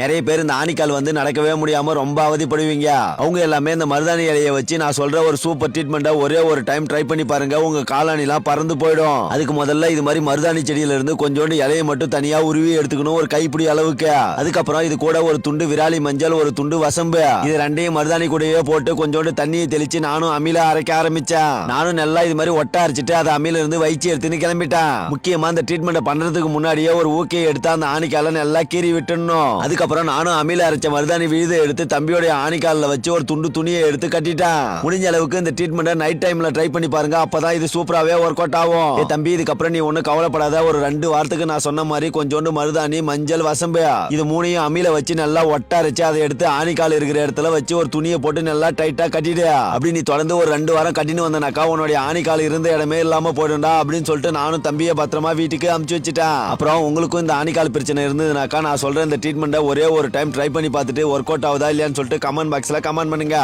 நிறைய பேர் இந்த ஆணிக்கால் வந்து நடக்கவே முடியாம ரொம்ப அவதிப்படுவீங்க. அவங்க எல்லாமே இந்த மருதாணி இலையை வச்சு நான் சொல்ற ஒரு சூப்பர் ட்ரீட்மெண்ட்டை ஒரே ஒரு டைம் ட்ரை பண்ணி பாருங்க உங்க காலாணிலாம் பறந்து போயிடும். அதுக்கு முதல்ல இது மாதிரி மருதாணி செடியில இருந்து கொஞ்சோண்டு இலையை மட்டும் தனியா உருவி எடுத்துக்கணும் ஒரு கைப்பிடி அளவுக்கு. அதுக்கப்புறம் இது கூட ஒரு துண்டு விராலி மஞ்சள் ஒரு துண்டு வசம்பு. இது ரெண்டையும் மருதாணி கூடவே போட்டு கொஞ்சோண்டு தண்ணியை தெளிச்சு நானும் அமில அரைக்க ஆரம்பிச்சேன். நானும் நல்லா இது மாதிரி ஒட்ட அரைச்சிட்டு அதை அமில இருந்து வயிற்று எடுத்துன்னு கிளம்பிட்டேன். முக்கியமா அந்த ட்ரீட்மெண்ட் பண்றதுக்கு முன்னாடியே ஒரு ஊக்கையை எடுத்து அந்த ஆணிக்கால நல்லா கீறி விட்டுடணும். அதுக்கப்புறம் நானும் அமில அரைச்ச மருதாணி விழுதை எடுத்து தம்பியோட ஆணிக்காலில் வச்சு ஒரு துண்டு துணியை எடுத்து கட்டிட்டேன். முடிஞ்ச அளவுக்கு இந்த ட்ரீட்மெண்ட்டை நைட் டைம்ல ட்ரை பண்ணி பாருங்க அப்பதான் இது சூப்பராகவே ஒர்க் அவுட் ஆகும். ஏ தம்பி இதுக்கப்புறம் நீ ஒன்றும் கவலைப்படாத ஒரு ரெண்டு வாரத்துக்கு நான் சொன்ன மாதிரி கொஞ்சோண்டு மருதாணி மஞ்சள் வசம்பு இது மூணையும் அமில வச்சு நல்லா ஒட்ட அரைச்சு அதை எடுத்து ஆணிக்கால் இருக்கிற இடத்துல வச்சு ஒரு துணியை போட்டு நல்லா டைட்டா கட்டிடு. அப்படி நீ தொடர்ந்து ஒரு ரெண்டு வாரம் கட்டின்னு வந்தனாக்கா உன்னுடைய ஆணிக்கால் இருந்த இடமே இல்லாம போயிடும்டா அப்படின்னு சொல்லிட்டு நானும் தம்பியை பத்திரமா வீட்டுக்கு அமுச்சு வச்சுட்டேன். அப்புறம் உங்களுக்கும் இந்த ஆணிக்கால் பிரச்சனை இருந்ததுனாக்கா நான் சொல்ற இந்த ட்ரீட்மெண்ட்டை ஒரே ஒரு டைம் ட்ரை பண்ணி பார்த்துட்டு ஒர்க் அவுட் ஆகுதா இல்லையான்னு சொல்லிட்டு கமெண்ட் பாக்ஸில் கமெண்ட் பண்ணுங்க.